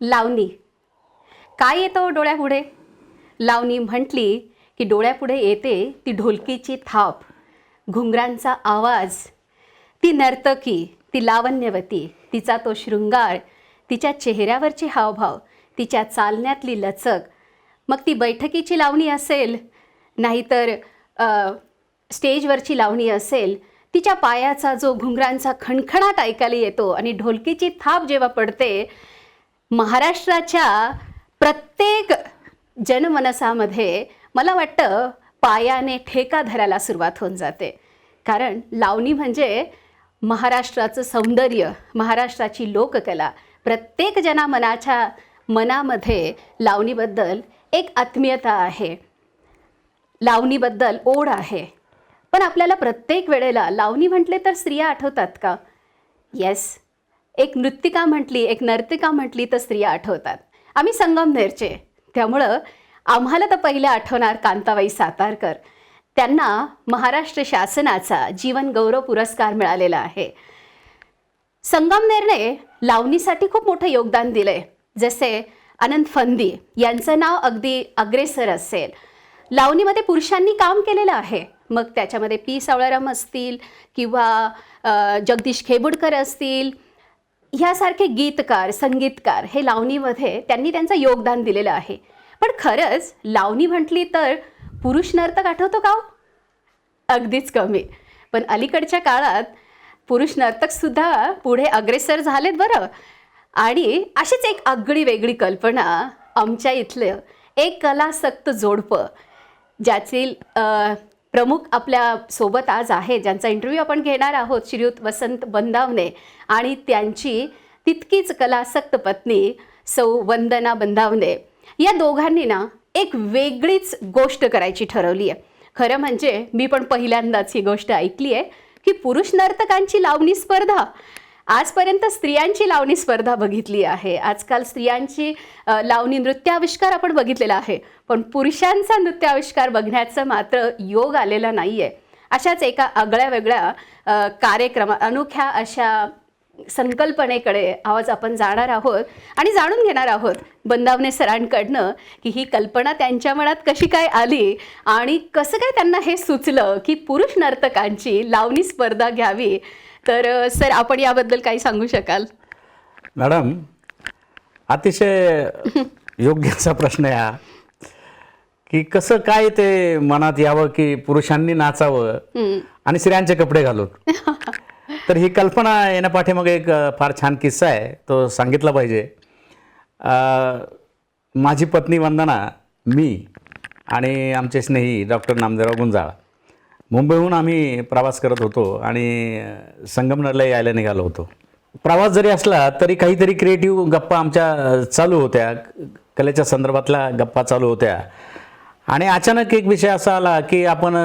लावणी. काय येतं डोळ्यापुढे? लावणी म्हटली की डोळ्यापुढे येते ती ढोलकीची थाप घुंगरांचा आवाज ती नर्तकी ती लावण्यवती तिचा तो शृंगार तिच्या चेहऱ्यावरचे हावभाव तिच्या चालण्यातली लचक. मग ती बैठकीची लावणी असेल? नाहीतर स्टेजवरची लावणी असेल? तिच्या पायाचा जो घुंगरांचा खणखणाट ऐकायला येतो आणि ढोलकीची थाप जेव्हा पडते महाराष्ट्राच्या प्रत्येक जनमनसामध्ये मला वाटतं पायाने ठेका धरायला सुरुवात होऊन जाते. कारण लावणी म्हणजे महाराष्ट्राचं सौंदर्य महाराष्ट्राची लोककला. प्रत्येक जनामनाच्या मनामध्ये लावणीबद्दल एक आत्मीयता आहे. लावणीबद्दल ओढ आहे. पण आपल्याला प्रत्येक वेळेला लावणी म्हटले तर स्त्रिया आठवतात का? येस एक नृत्तिका म्हटली एक नर्तिका म्हटली तर स्त्रिया आठवतात. आम्ही संगमनेरचे त्यामुळं आम्हाला तर पहिले आठवणार कांताबाई सातारकर. त्यांना महाराष्ट्र शासनाचा जीवन गौरव पुरस्कार मिळालेला आहे. संगमनेरने लावणीसाठी खूप मोठं योगदान दिलंय. जसे अनंत फंदी यांचं नाव अगदी अग्रेसर असेल. लावणीमध्ये पुरुषांनी काम केलेलं आहे. मग त्याच्यामध्ये पी सावळाराम असतील किंवा जगदीश खेबुडकर असतील ह्यासारखे गीतकार संगीतकार हे लावणीमध्ये त्यांनी त्यांचं योगदान दिलेलं आहे. पण खरंच लावणी म्हटली तर पुरुष नर्तक आठवतो का हो? अगदीच कमी. पण अलीकडच्या काळात पुरुष नर्तकसुद्धा पुढे अग्रेसर झालेत बरं. आणि अशीच एक आगळी वेगळी कल्पना आमच्या इथलं एक कलासक्त जोडपं ज्याची प्रमुख आपल्यासोबत आज आहे ज्यांचा इंटरव्ह्यू आपण घेणार आहोत श्रीयुत वसंत बंदावणे आणि त्यांची तितकीच कलासक्त पत्नी सौ वंदना बंदावणे या दोघांनी ना एक वेगळीच गोष्ट करायची ठरवली आहे. खरं म्हणजे मी पण पहिल्यांदाच ही गोष्ट ऐकली आहे की पुरुष नर्तकांची लावणी स्पर्धा आजपर्यंत स्त्रियांची लावणी स्पर्धा बघितली आहे. आजकाल स्त्रियांची लावणी नृत्याविष्कार आपण बघितलेला आहे. पण पुरुषांचा नृत्याविष्कार बघण्याचं मात्र योग आलेला नाही आहे अशाच एका आगळ्या वेगळ्या कार्यक्रमा अनोख्या अशा संकल्पनेकडे आज आपण जाणार आहोत आणि जाणून घेणार आहोत बंदावने सरांकडनं की ही कल्पना त्यांच्या मनात कशी काय आली आणि कसं काय त्यांना हे सुचलं की पुरुष नर्तकांची लावणी स्पर्धा घ्यावी तर सर आपण याबद्दल काही सांगू शकाल? मॅडम अतिशय योग्य असा प्रश्न आहे हा. की कसं काय ते मनात यावं की पुरुषांनी नाचावं. आणि स्त्रियांचे कपडे घालून? तर ही कल्पना येण्यापाठीमागे एक फार छान किस्सा आहे. तो सांगितला पाहिजे. माझी पत्नी वंदना मी आणि आमचे स्नेही डॉक्टर नामदेवराव गुंजाळ. मुंबईहून आम्ही प्रवास करत होतो आणि संगमनरला संगमनेरला यायला निघालो होतो. प्रवास जरी असला तरी काहीतरी क्रिएटिव्ह गप्पा आमच्या चालू होत्या. कलेच्या संदर्भातल्या गप्पा चालू होत्या. आणि अचानक एक विषय असा आला की आपण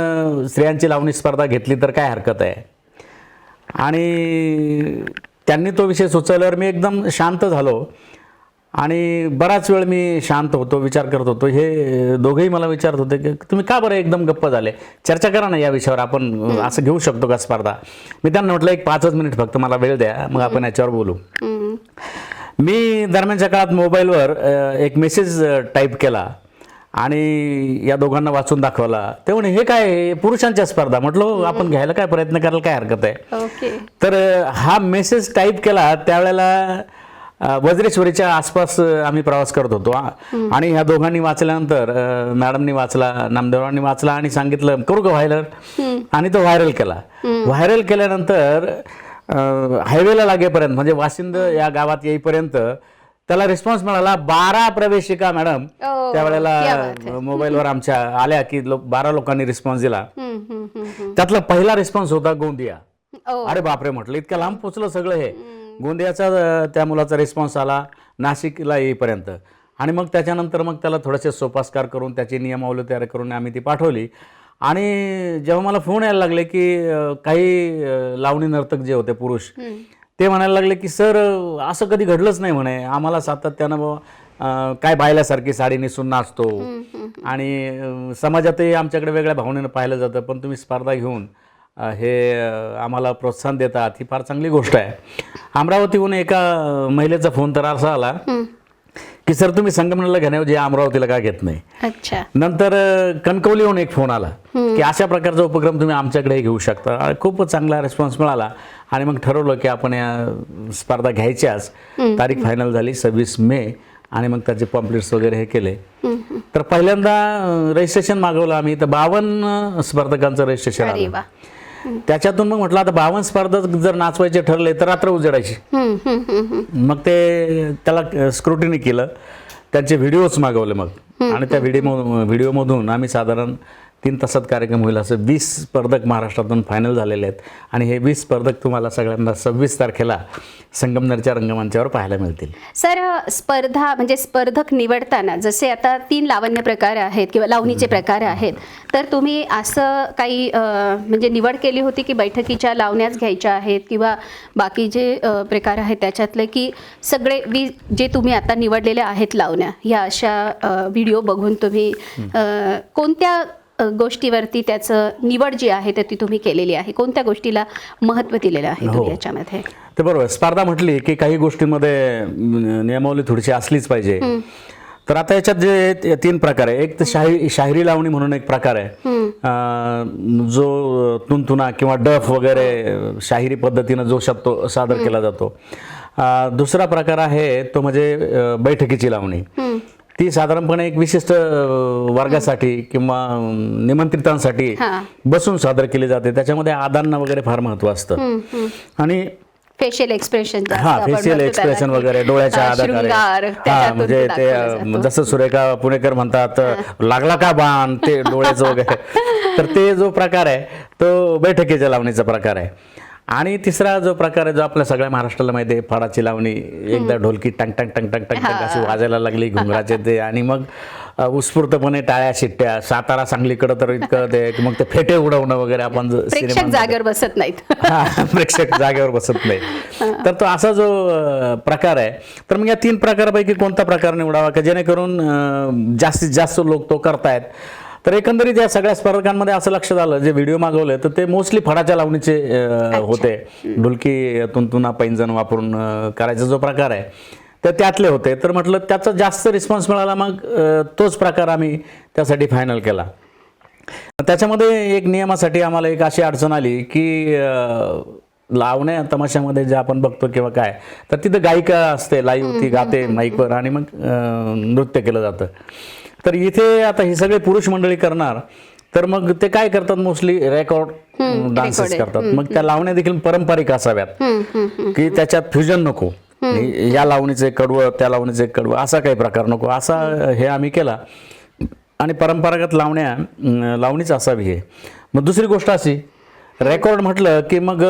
स्त्रियांची लावणी स्पर्धा घेतली तर काय हरकत आहे? आणि त्यांनी तो विषय सुचवल्यावर मी एकदम शांत झालो. आणि बराच वेळ मी शांत होतो विचार करत होतो. हे दोघेही मला विचारत होते की तुम्ही का बरं एकदम गप्प झाले? चर्चा करा ना या विषयावर आपण असं घेऊ शकतो का स्पर्धा? मी त्यांना म्हटलं एक पाचच मिनिट फक्त मला वेळ द्या मग आपण याच्यावर बोलू. मी दरम्यानच्या काळात मोबाईलवर एक मेसेज टाईप केला आणि या दोघांना वाचून दाखवला. ते म्हणे हे काय पुरुषांच्या स्पर्धा? म्हटलं "हो, आपण घ्यायला काय प्रयत्न करायला काय हरकत आहे? तर हा मेसेज टाईप केला त्यावेळेला वज्रेश्वरीच्या आसपास आम्ही प्रवास करत होतो. आणि ह्या दोघांनी वाचल्यानंतर मॅडमनी वाचला नामदेवरांनी वाचला आणि सांगितलं करू का व्हायरल. आणि तो व्हायरल केला. व्हायरल केल्यानंतर हायवेला लागेपर्यंत म्हणजे वासिंद या गावात येईपर्यंत त्याला रिस्पॉन्स मिळाला बारा प्रवेशिका मॅडम. त्यावेळेला. मोबाईलवर आमच्या आल्या की लोक बारा लोकांनी रिस्पॉन्स दिला. त्यातला पहिला रिस्पॉन्स होता गोंदिया. अरे बापरे म्हटलं इतकं लांब पोचलं सगळं हे. गोंदियाचा त्या मुलाचा रिस्पॉन्स आला नाशिकला येईपर्यंत. आणि मग त्याच्यानंतर मग त्याला थोडेसे सोपास्कार करून त्याची नियमावली तयार करून आम्ही ती पाठवली. आणि जेव्हा मला फोन यायला लागले की काही लावणी नर्तक जे होते पुरुष ते म्हणायला लागले की सर असं कधी घडलंच नाही म्हणे. आम्हाला सातत्यानं काय बायल्यासारखी साडी नेसून नाचतो. आणि समाजातही आमच्याकडे वेगळ्या भावनेनं पाहिलं जातं पण तुम्ही स्पर्धा घेऊन हे आम्हाला प्रोत्साहन देतात. ही फार चांगली गोष्ट आहे. अमरावतीहून एका महिलेचा फोन तर असा आला की सर तुम्ही संगमनेरला घेण्याऐवजी अमरावतीला का घेत नाही? अच्छा. नंतर कणकवलीहून एक फोन आला की अशा प्रकारचा उपक्रम तुम्ही आमच्याकडे घेऊ शकता. आणि खूप चांगला रिस्पॉन्स मिळाला आणि मग ठरवलं की आपण या स्पर्धा घ्यायच्याच. तारीख फायनल झाली सव्वीस मे आणि मग त्याचे पॉम्पलेट्स वगैरे हे केले. तर पहिल्यांदा रजिस्ट्रेशन मागवलं आम्ही. तर बावन्न स्पर्धकांचं रजिस्ट्रेशन आलं. त्याच्यातून मग म्हटलं आता बावन्न स्पर्धक जर नाचवायचे ठरले तर रात्र उजेडायची. मग ते त्याला स्क्रुटिनी केलं. त्यांचे व्हिडिओज मागवले मग. आणि त्या व्हिडिओ व्हिडिओमधून आम्ही साधारण तीन तासात कार्यक्रम होईल असं वीस स्पर्धक महाराष्ट्रातून फायनल झालेले आहेत. आणि हे वीस स्पर्धक तुम्हाला सगळ्यांना सव्वीस तारखेला संगमनेरच्या रंगमंचावर पाहायला मिळतील. सर स्पर्धा म्हणजे स्पर्धक निवडताना जसे आता तीन लावण्य प्रकार आहेत किंवा लावणीचे प्रकार आहेत तर तुम्ही असं काही म्हणजे निवड केली होती की बैठकीच्या लावण्याच घ्यायच्या आहेत किंवा बाकी जे प्रकार आहेत त्याच्यातले की सगळे वी जे तुम्ही आता निवडलेल्या आहेत लावण्या ह्या अशा व्हिडिओ बघून तुम्ही कोणत्या गोष्टीवरती त्याचं निवड जी आहे तर ती तुम्ही केलेली आहे. कोणत्या गोष्टीला महत्त्व दिलेलं आहे हो. तुम्ही याच्यामध्ये? ते बरोबर. स्पर्धा म्हटली की काही गोष्टींमध्ये नियमावली थोडीशी असलीच पाहिजे. तर आता याच्यात जे तीन प्रकार आहे. एक तर शाही शाहिरी लावणी म्हणून एक प्रकार आहे. जो तुंतुना किंवा डफ वगैरे शाहिरी पद्धतीनं जो शब्द सादर केला जातो. दुसरा प्रकार आहे तो म्हणजे बैठकीची लावणी. ती साधारणपणे एक विशिष्ट वर्गासाठी किंवा निमंत्रितांसाठी. बसून सादर केली जाते. त्याच्यामध्ये आदांना वगैरे फार महत्त्व असतं. आणि फेशियल एक्सप्रेशन हा फेशियल एक्सप्रेशन वगैरे डोळ्याच्या आधारे. हा म्हणजे ते जसं सुरेखा पुणेकर म्हणतात लागला का बाण? ते डोळ्याचं वगैरे. तर ते जो प्रकार आहे तो बैठकीच्या लावणीचा प्रकार आहे. आणि तिसरा जो प्रकार आहे जो आपल्या सगळ्या महाराष्ट्राला माहिती आहे फडाची लावणी एकदा ढोलकी टंग टंग टंग टंग टंग टंग अशी वाजायला लागली घुंगराचे ते आणि मग उत्स्फूर्तपणे टाळ्या शिट्ट्या सातारा सांगलीकडं तर इतकं ते मग ते फेटे उडवणं वगैरे आपण प्रेक्षक जागेवर बसत नाहीत. प्रेक्षक जागेवर बसत नाही तर तो असा जो प्रकार आहे तर मग या तीन प्रकारापैकी कोणता प्रकार निवडावा? का जेणेकरून जास्तीत जास्त लोक तो करतायत? तर एकंदरीत या सगळ्या स्पर्धकांमध्ये असं लक्षात आलं जे व्हिडिओ मागवले तर ते मोस्टली फडाच्या लावणीचे होते. ढोलकी तुंतुना पैंजण वापरून करायचा जो प्रकार आहे तर त्यातले होते. तर म्हटलं त्याचा जास्त रिस्पॉन्स मिळाला मग तोच प्रकार आम्ही त्यासाठी फायनल केला. त्याच्यामध्ये एक नियमासाठी आम्हाला एक अशी अडचण आली की अं, लावण्या तमाशामध्ये जे आपण बघतो किंवा काय तर तिथं गायिका असते लाईव्ह ती गाते माईकवर आणि मग नृत्य केलं जातं. तर इथे आता हे सगळे पुरुष मंडळी करणार. तर मग ते काय करतात मोस्टली रेकॉर्ड डान्सेस करतात. मग त्या लावण्या देखील पारंपरिक असाव्यात. की त्याच्यात फ्युजन नको. या लावणीचं कडवं त्या लावणीचं कडवं असा काही प्रकार नको. असा हे आम्ही केला. आणि परंपरागत लावण्या लावणीच असावी हे. मग दुसरी गोष्ट अशी रेकॉर्ड म्हटलं की मग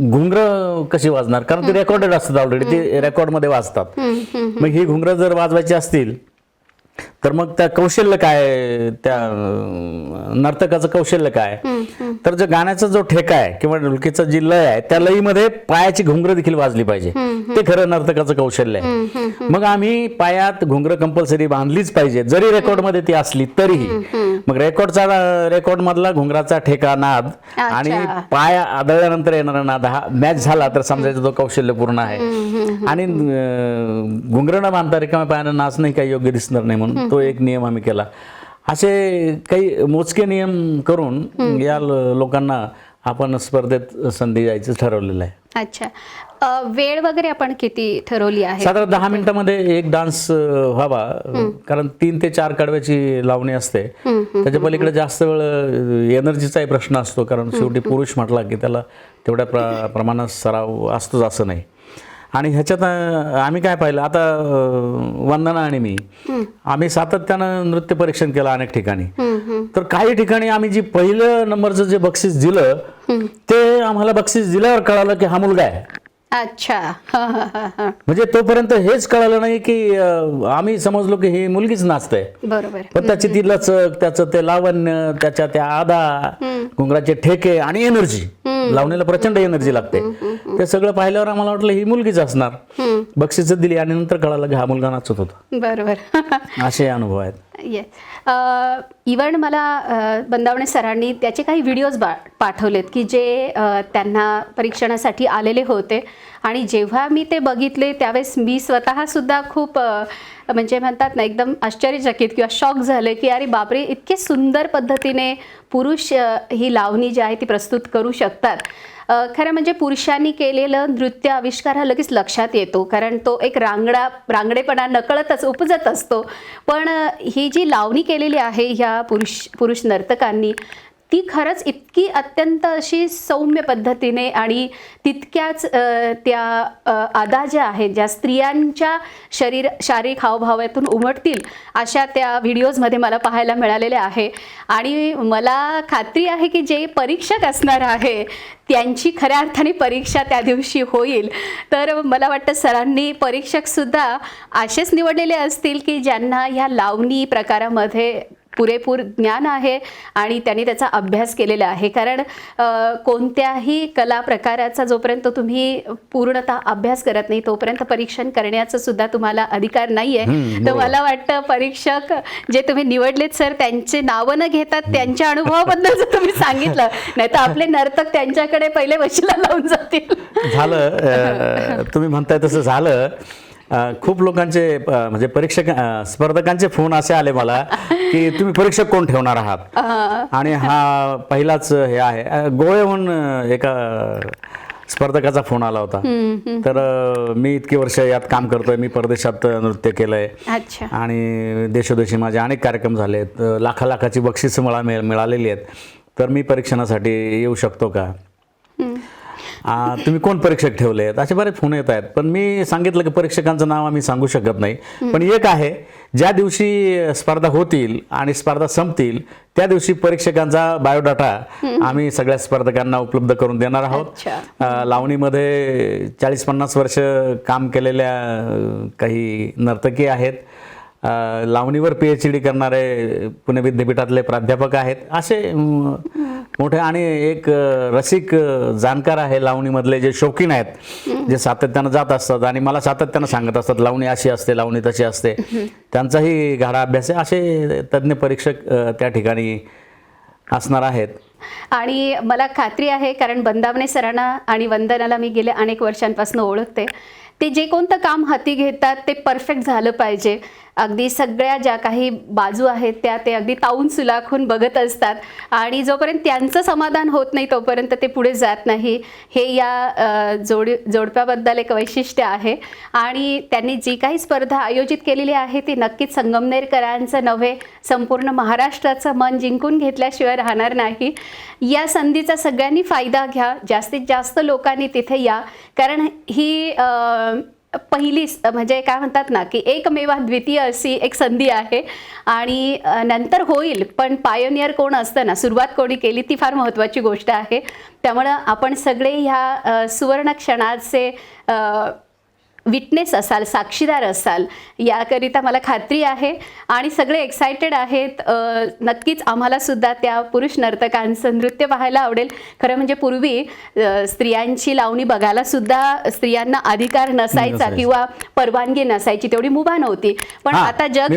घुंगर कशी वाजणार? कारण ते रेकॉर्डेड असतात ऑलरेडी ते रेकॉर्डमध्ये वाजतात. मग ही घुंगरं जर वाजवायची असतील तर मग त्या कौशल्य काय? त्या नर्तकाचं कौशल्य काय? तर जो गाण्याचा जो ठेका आहे किंवा ढोलकीचा जी लय आहे त्या लयीमध्ये पायाची घुंगरं देखील वाजली पाहिजे. ते खरं नर्तकाचं कौशल्य आहे. मग आम्ही पायात घुंगरं कंपल्सरी बांधलीच पाहिजे. जरी रेकॉर्डमध्ये ती असली तरीही. मग रेकॉर्डचा रेकॉर्ड मधला घुंगराचा ठेका नाद आणि पाय आदळल्यानंतर येणारा नाद हा मॅच झाला तर समजायचं तो कौशल्यपूर्ण आहे. आणि घुंगरं न बांधता रिकाम्या पायानं नाचणं काही योग्य दिसणार नाही म्हणून तो एक नियम आम्ही केला. असे काही मोजके नियम करून या लोकांना आपण स्पर्धेत संधी द्यायचं ठरवलेलं आहे. अच्छा. वेळ वगैरे आपण किती ठरवली आहे? साधारण दहा मिनिटामध्ये एक डान्स व्हावा. कारण तीन ते चार कडव्याची लावणी असते. त्याच्या पलीकडे जास्त वेळ एनर्जीचाही प्रश्न असतो. कारण शेवटी पुरुष म्हटला की त्याला तेवढ्या प्र प्रमाणात सराव असतोच असं नाही. आणि ह्याच्यात आम्ही काय पाहिलं आता वंदना आणि मी आम्ही सातत्यानं नृत्य परीक्षण केलं अनेक ठिकाणी. तर काही ठिकाणी आम्ही जी पहिलं नंबरचं जे बक्षीस दिलं ते आम्हाला बक्षीस दिल्यावर कळालं की हा मुलगा आहे. अच्छा. म्हणजे तोपर्यंत हेच कळालं नाही की आम्ही समजलो की ही मुलगीच नाचते बरोबर. पण त्याची ती लचक त्याचं ते लावण्य त्याच्या त्या आदा घुंगराचे ठेके आणि एनर्जी. लावणीला प्रचंड एनर्जी लागते. ते सगळं पाहिल्यावर आम्हाला वाटलं ही मुलगीच असणार. बक्षीसं दिली आणि नंतर कळालं की हा मुलगा नाचत होता. बरोबर. असे अनुभव आहेत. येस इवन मला बंदावणे सरांनी त्याचे काही व्हिडिओज बा पाठवलेत की जे त्यांना परीक्षणासाठी आलेले होते. आणि जेव्हा मी ते बघितले त्यावेळेस मी स्वतःसुद्धा खूप म्हणजे म्हणतात ना एकदम आश्चर्यचकित किंवा शॉक झाले की अरे बापरे इतके सुंदर पद्धतीने पुरुष ही लावणी जी आहे ती प्रस्तुत करू शकतात. खरं म्हणजे पुरुषांनी केलेलं नृत्य आविष्कार हा लगेच लक्षात येतो. कारण तो एक रांगडा रांगडेपणा नकळतच उपजत असतो. पण ही जी लावणी केलेली आहे ह्या पुरुष पुरुष नर्तकांनी ती खरंच इतकी अत्यंत अशी सौम्य पद्धतीने आणि तितक्याच त्या आदा ज्या आहेत ज्या स्त्रियांच्या शरीर शारीरिक हावभावातून उमटतील अशा त्या व्हिडिओजमध्ये मला पाहायला मिळालेल्या आहे. आणि मला खात्री आहे की जे परीक्षक असणार आहे त्यांची खऱ्या अर्थाने परीक्षा त्या दिवशी होईल. तर मला वाटतं सरांनी परीक्षकसुद्धा असेच निवडलेले असतील की ज्यांना ह्या लावणी प्रकारामध्ये पुरेपूर ज्ञान आहे आणि त्यांनी त्याचा अभ्यास केलेला आहे. कारण कोणत्याही कला प्रकाराचा जोपर्यंत तुम्ही पूर्णतः अभ्यास करत नाही तोपर्यंत परीक्षण करण्याचा सुद्धा तुम्हाला अधिकार नाही आहे तर. मला वाटतं परीक्षक जे तुम्ही निवडलेत सर त्यांचे नावं न घेतात त्यांच्या अनुभवाबद्दल जर तुम्ही सांगितलं नाही तर आपले नर्तक त्यांच्याकडे पहिले वशिला लावून जातील. झालं तुम्ही म्हणताय तसं झालं. खूप लोकांचे म्हणजे परीक्षक स्पर्धकांचे फोन असे आले मला. की तुम्ही परीक्षक कोण ठेवणार आहात? आणि हा पहिलाच हे आहे. गोळेहून अ, एका स्पर्धकाचा फोन आला होता. तर मी इतकी वर्ष यात काम करतोय. मी परदेशात नृत्य केलंय. आणि देशोदेशी माझे अनेक कार्यक्रम झाले आहेत लाखा लाखाची बक्षिसं मला मिळ मिळालेली आहेत. तर मी परीक्षणासाठी येऊ शकतो का? तुम्ही कोण परीक्षक ठेवले? आहेत असे बरेच फोन येत आहेत. पण मी सांगितलं की परीक्षकांचं नाव आम्ही सांगू शकत नाही. पण एक आहे ज्या दिवशी स्पर्धा होतील आणि स्पर्धा संपतील त्या दिवशी परीक्षकांचा बायोडाटा आम्ही सगळ्या स्पर्धकांना उपलब्ध करून देणार आहोत. लावणीमध्ये चाळीस पन्नास वर्ष काम केलेल्या काही नर्तकी आहेत. लावणीवर पी एच डी करणारे पुणे विद्यापीठातले प्राध्यापक आहेत. असे मोठे आणि एक रसिक जाणकार आहे लावणीमधले जे शौकीन आहेत जे सातत्यानं जात असतात आणि मला सातत्यानं सांगत असतात लावणी अशी असते लावणी तशी असते. त्यांचाही गाढा अभ्यास आहे. असे तज्ज्ञ परीक्षक त्या ठिकाणी असणार आहेत. आणि मला खात्री आहे कारण बंदावणे सरांना आणि वंदनाला मी गेल्या अनेक वर्षांपासून ओळखते. ते जे कोणतं काम हाती घेतात ते परफेक्ट झालं पाहिजे. अगदी सगळ्या ज्या काही बाजू आहेत त्या ते अगदी ताऊन सुलाखून बघत असतात. आणि जोपर्यंत त्यांचं समाधान होत नाही तोपर्यंत ते पुढे जात नाही. हे या जोड जोडप्याबद्दल एक वैशिष्ट्य आहे. आणि त्यांनी जी काही स्पर्धा आयोजित केलेली आहे ती नक्कीच संगमनेरकरांचं नव्हे संपूर्ण महाराष्ट्राचं मन जिंकून घेतल्याशिवाय राहणार नाही. या संधीचा सगळ्यांनी फायदा घ्या. जास्तीत जास्त लोकांनी तिथे या. कारण ही पहिलीच पहिली म्हणजे काय म्हणतात ना की एकमेवा द्वितीय अशी एक संधी आहे. आणि नंतर होईल पण पायोनियर कोण असतं ना सुरुवात कोणी केली ती फार महत्त्वाची गोष्ट आहे. त्यामुळं आपण सगळे ह्या सुवर्णक्षणाचे सुवर्ण क्षणाचे विटनेस असाल साक्षीदार असाल याकरिता मला खात्री आहे. आणि सगळे एक्सायटेड आहेत. नक्कीच आम्हाला सुद्धा त्या पुरुष नर्तकांचं नृत्य पाहायला आवडेल. खरं म्हणजे पूर्वी स्त्रियांची लावणी बघायला सुद्धा स्त्रियांना अधिकार नसायचा. किंवा परवानगी नसायची तेवढी मुभा नव्हती. पण आता जग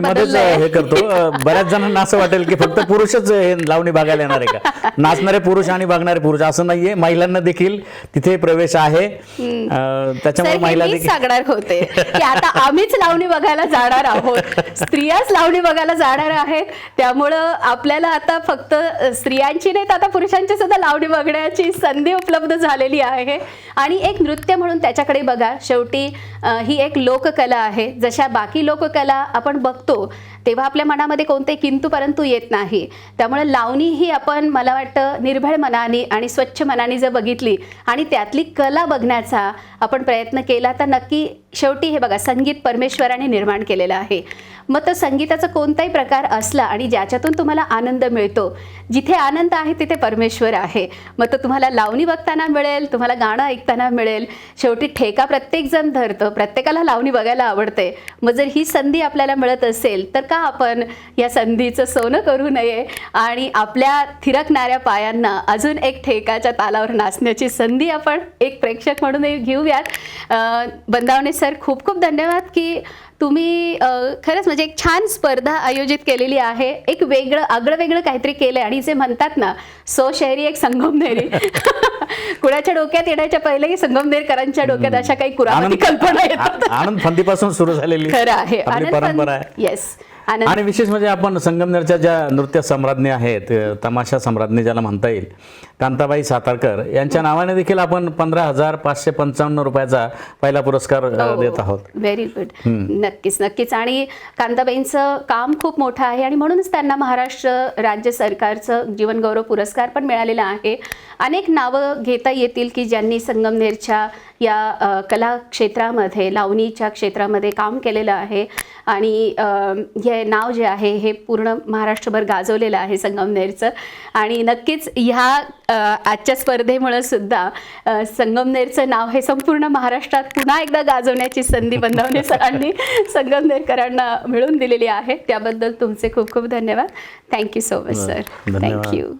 हे करतो. बऱ्याच जणांना असं वाटेल की फक्त पुरुषच लावणी बघायला येणार आहे का? नाचणारे पुरुष आणि बघणारे पुरुष असं नाहीये. महिलांना देखील तिथे प्रवेश आहे. त्याच्यामुळे महिला देखील तयार होते की आता आम्हीच लावणी बघायला जाणार आहोत. स्त्रियाच लावणी बघायला जाणार आहेत. त्यामुळं आपल्याला आता फक्त स्त्रियांची नाही तर आता पुरुषांची सुद्धा लावणी बघण्याची संधी उपलब्ध झालेली आहे. आणि एक नृत्य म्हणून त्याच्याकडे बघा. शेवटी ही एक लोककला आहे. जशा बाकी लोककला आपण बघतो तेव्हा आपल्या मनामध्ये कोणते किंतू परंतु येत नाही. त्यामुळे लावणी ही आपण मला वाटतं निर्भळ मनाने आणि स्वच्छ मनाने जर बघितली आणि त्यातली कला बघण्याचा आपण प्रयत्न केला तर नक्की शेवटी हे बघा संगीत परमेश्वराने निर्माण केलेलं आहे. मग तो संगीताचा कोणताही प्रकार असला आणि ज्याच्यातून तुम्हाला आनंद मिळतो जिथे आनंद आहे तिथे परमेश्वर आहे. मग तो तुम्हाला लावणी बघताना मिळेल तुम्हाला गाणं ऐकताना मिळेल. शेवटी ठेका प्रत्येकजण धरतं प्रत्येकाला लावणी बघायला आवडते. मग जर ही संधी आपल्याला मिळत असेल तर का आपण या संधीचं सोनं करू नये आणि आपल्या थिरकणाऱ्या पायांना अजून एक ठेकाच्या तालावर नाचण्याची संधी आपण एक प्रेक्षक म्हणूनही घेऊयात. बंदावणे सर खूप खूप धन्यवाद की तुम्ही खरंच म्हणजे एक छान स्पर्धा आयोजित केलेली आहे. एक वेगळं आगळं वेगळं काहीतरी केलं आणि जे म्हणतात ना सो शहरी एक संगमनेरी. कुणाच्या डोक्यात येण्याच्या पहिले संगमनेरकरांच्या डोक्यात अशा काही आनंद कल्पना येतात. आनंद फंदीपासून सुरू झालेली खरं आहे. आनंद परंपरा आहे. येस आणि विशेष म्हणजे आपण संगमनेरच्या ज्या नृत्य सम्राज्ञी आहेत तमाशा सम्राज्ञी ज्याला म्हणता येईल कांताबाई सातारकर यांच्या नावाने देखील आपण पंधरा हजार पाचशे पंचावन्न रुपयाचा पहिला पुरस्कार अ, देत आहोत. व्हेरी गुड नक्कीच नक्कीच. आणि कांताबाईंचं काम खूप मोठं आहे आणि म्हणूनच त्यांना महाराष्ट्र राज्य सरकारचं जीवनगौरव पुरस्कार पण मिळालेला आहे. अनेक नावं घेता येतील की ज्यांनी संगमनेरच्या या कला क्षेत्रामध्ये लावणीच्या क्षेत्रामध्ये काम केलेलं आहे. आणि हे नाव जे आहे हे पूर्ण महाराष्ट्रभर गाजवलेलं आहे संगमनेरचं आणि नक्कीच ह्या आजच्या स्पर्धेमुळं सुद्धा संगमनेरचं नाव हे संपूर्ण महाराष्ट्रात पुन्हा एकदा गाजवण्याची संधी बंधावणे सरांनी. संगमनेरकरांना मिळवून दिलेली आहे. त्याबद्दल तुमचे खूप खूप धन्यवाद. Thank you so much sir. Thank you